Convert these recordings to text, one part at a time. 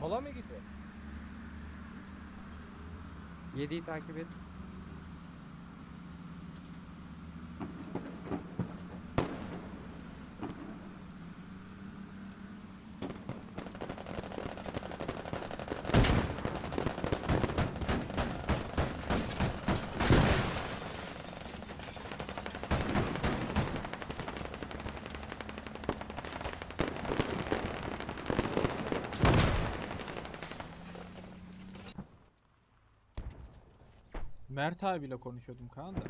Sola mı gidiyor? 7'yi takip et. Mert abiyle konuşuyordum Kaan da.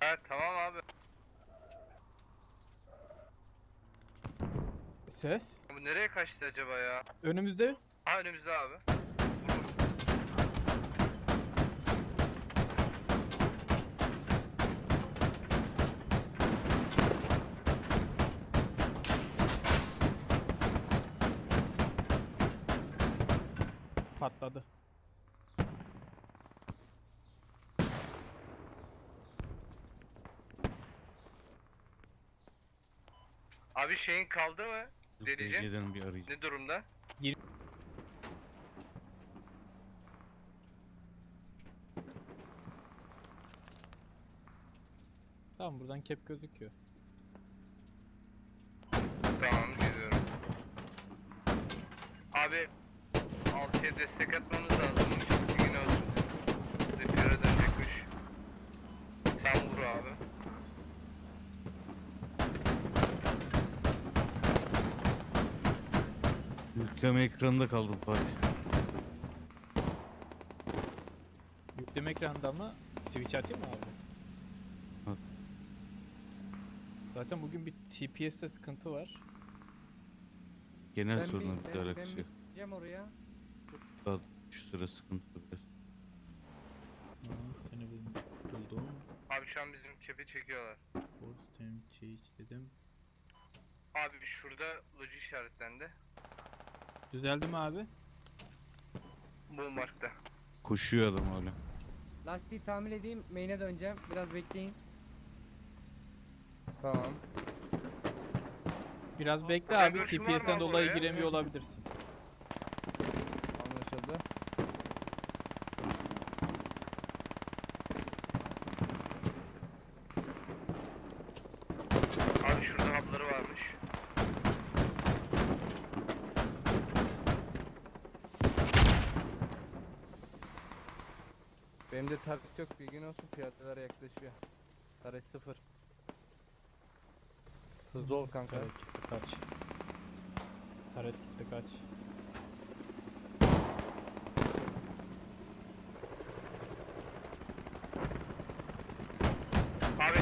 Ha tamam abi. Ses. Bu nereye kaçtı acaba ya? Önümüzde. Ha önümüzde abi. Patladı. Abi şeyin kaldı mı? DC'den bir arayayım. Ne durumda? Tamam buradan kep gözüküyor. Tamam geliyorum. Abi altıya destek atmamız lazım. Bilgin olsun. Repier'e dönecek kuş. Sen vur abi. Yükleme ekranında kaldım Fatih. Yükleme ekranında mı? Switch atayım mı abi? At. Zaten bugün bir TPS'te sıkıntı var. Genel Ben sorunla bir, bir de ben, ben gideceğim oraya. Daha şu sıra sıkıntı. Aa, seni bul- buldum. Abi şu an bizim kepi çekiyorlar. Force time change dedim. Abi şurada loji işaretlendi. Düzeldi mi abi? Bu markta. Koşuyor adam hala. Lastiği tamir edeyim. Main'e döneceğim. Biraz bekleyin. Tamam. Biraz bekle abi. görüşüm var mı TPS'ten abi dolayı oraya? giremiyor olabilirsin. Anlaşıldı. Abi şurada hapları varmış. Benim de target yok. Bilgin olsun. Piyadeler yaklaşıyor. Tarih sıfır. Hızlı ol kanka. Taret gitti kaç. Taret gitti kaç. Abi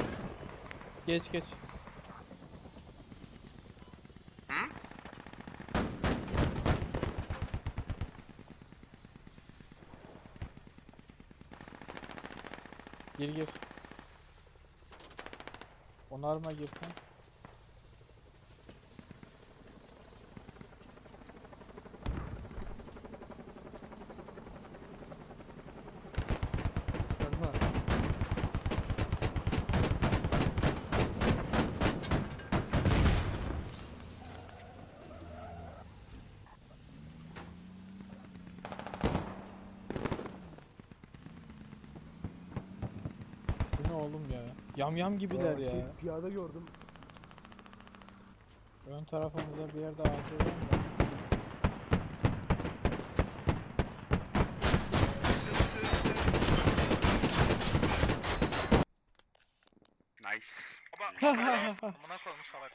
Geç geç. Gir gir. Onarma girsen. Oğlum ya? Yam yam gibiler ya. Şey, piyade gördüm. Ön tarafımızda bir yerde ağaç var mı? Nice. Baba amına koymuş salak.